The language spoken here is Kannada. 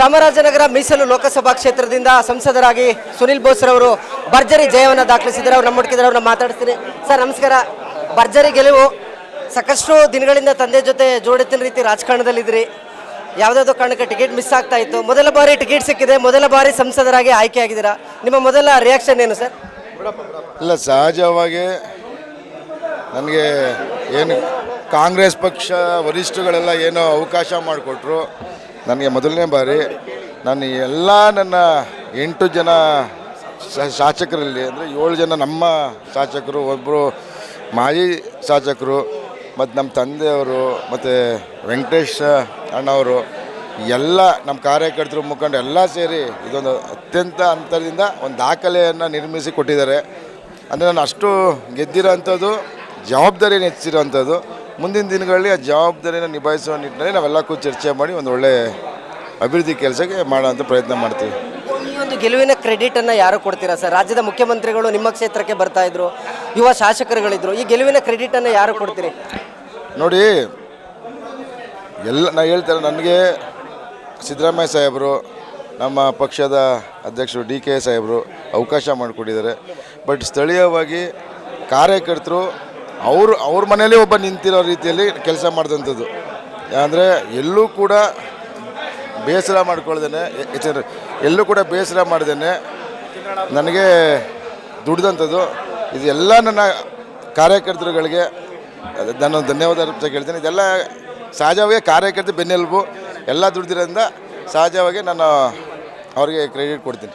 ಚಾಮರಾಜನಗರ ಮೀಸಲು ಲೋಕಸಭಾ ಕ್ಷೇತ್ರದಿಂದ ಸಂಸದರಾಗಿ ಸುನಿಲ್ ಬೋಸ್ರವರು ಭರ್ಜರಿ ಜಯವನ್ನು ದಾಖಲಿಸಿದ್ದಾರೆ. ಅವ್ರು ನಮ್ಮೊಟ್ಟಿಗೆ ಅವ್ರನ್ನ ಮಾತಾಡ್ತೀನಿ ಸರ್, ನಮಸ್ಕಾರ. ಭರ್ಜರಿ ಗೆಲುವು ಸಾಕಷ್ಟು ದಿನಗಳಿಂದ ತಂದೆ ಜೊತೆ ಜೋಡೆತ್ತಿನ ರೀತಿ ರಾಜಕಾರಣದಲ್ಲಿದ್ದೀರಿ ಯಾವುದಾದ್ರು ಕಾರಣಕ್ಕೆ ಟಿಕೆಟ್ ಮಿಸ್ ಆಗ್ತಾ ಇತ್ತು. ಮೊದಲ ಬಾರಿ ಟಿಕೆಟ್ ಸಿಕ್ಕಿದೆ. ಮೊದಲ ಬಾರಿ ಸಂಸದರಾಗಿ ಆಯ್ಕೆ ಆಗಿದ್ದೀರಾ ನಿಮ್ಮ ಮೊದಲ ರಿಯಾಕ್ಷನ್ ಏನು ಸರ್? ಇಲ್ಲ, ಸಹಜವಾಗಿ ನನಗೆ ಏನು ಕಾಂಗ್ರೆಸ್ ಪಕ್ಷ ವರಿಷ್ಠಗಳೆಲ್ಲ ಏನೋ ಅವಕಾಶ ಮಾಡಿಕೊಟ್ರು. ನನಗೆ ಮೊದಲನೇ ಬಾರಿ ನಾನು ಎಲ್ಲ ನನ್ನ ಎಂಟು ಜನ ಶಾಸಕರಲ್ಲಿ, ಅಂದರೆ ಏಳು ಜನ ನಮ್ಮ ಶಾಸಕರು ಒಬ್ಬರು ಮಾಜಿ ಶಾಸಕರು, ಮತ್ತು ನಮ್ಮ ತಂದೆಯವರು, ಮತ್ತು ವೆಂಕಟೇಶ್ ಅಣ್ಣವರು, ಎಲ್ಲ ನಮ್ಮ ಕಾರ್ಯಕರ್ತರು ಮುಖಂಡ ಎಲ್ಲ ಸೇರಿ ಇದೊಂದು ಅತ್ಯಂತ ಅಂತರದಿಂದ ಒಂದು ದಾಖಲೆಯನ್ನು ನಿರ್ಮಿಸಿ ಕೊಟ್ಟಿದ್ದಾರೆ. ಅಂದರೆ ನಾನು ಅಷ್ಟು ಗೆದ್ದಿರೋ ಅಂಥದ್ದು ಜವಾಬ್ದಾರಿಯನ್ನು ಹೆಚ್ಚಿರೋವಂಥದ್ದು ಮುಂದಿನ ದಿನಗಳಲ್ಲಿ ಆ ಜವಾಬ್ದಾರಿನ ನಿಭಾಯಿಸುವ ನಿಟ್ಟಿನಲ್ಲಿ ನಾವೆಲ್ಲ ಕೂತು ಚರ್ಚೆ ಮಾಡಿ ಒಂದು ಒಳ್ಳೆ ಅಭಿವೃದ್ಧಿ ಕೆಲಸಕ್ಕೆ ಮಾಡೋಂಥ ಪ್ರಯತ್ನ ಮಾಡ್ತೀವಿ. ಈ ಒಂದು ಗೆಲುವಿನ ಕ್ರೆಡಿಟನ್ನು ಯಾರು ಕೊಡ್ತೀರಾ ಸರ್? ರಾಜ್ಯದ ಮುಖ್ಯಮಂತ್ರಿಗಳು ನಿಮ್ಮ ಕ್ಷೇತ್ರಕ್ಕೆ ಬರ್ತಾ ಇದ್ರು ಯುವ ಶಾಸಕರುಗಳಿದ್ರು ಈ ಗೆಲುವಿನ ಕ್ರೆಡಿಟನ್ನು ಯಾರು ಕೊಡ್ತೀರಿ? ನೋಡಿ ಎಲ್ಲ ನಾ ಹೇಳ್ತಾರೆ ನನಗೆ ಸಿದ್ದರಾಮಯ್ಯ ಸಾಹೇಬರು ನಮ್ಮ ಪಕ್ಷದ ಅಧ್ಯಕ್ಷರು ಡಿ ಕೆ ಸಾಹೇಬರು ಅವಕಾಶ ಮಾಡಿಕೊಟ್ಟಿದ್ದಾರೆ. ಬಟ್ ಸ್ಥಳೀಯವಾಗಿ ಕಾರ್ಯಕರ್ತರು ಅವರು, ಅವ್ರ ಮನೇಲಿ ಒಬ್ಬ ನಿಂತಿರೋ ರೀತಿಯಲ್ಲಿ ಕೆಲಸ ಮಾಡಿದಂಥದ್ದು. ಅಂದರೆ ಎಲ್ಲೂ ಕೂಡ ಬೇಸರ ಮಾಡ್ಕೊಳ್ದೇನೆ ಎಲ್ಲೂ ಕೂಡ ಬೇಸರ ಮಾಡ್ದೇನೆ, ನನಗೆ ದುಡ್ದಂಥದ್ದು. ಇದೆಲ್ಲ ನನ್ನ ಕಾರ್ಯಕರ್ತರುಗಳಿಗೆ ನಾನು ಧನ್ಯವಾದ ಅಂತ ಕೇಳ್ತೀನಿ. ಇದೆಲ್ಲ ಸಹಜವಾಗಿ ಕಾರ್ಯಕರ್ತ ಬೆನ್ನೆಲುಬು, ಎಲ್ಲ ದುಡ್ದಿರೋದ್ರಿಂದ ಸಹಜವಾಗಿ ನಾನು ಅವರಿಗೆ ಕ್ರೆಡಿಟ್ ಕೊಡ್ತೀನಿ.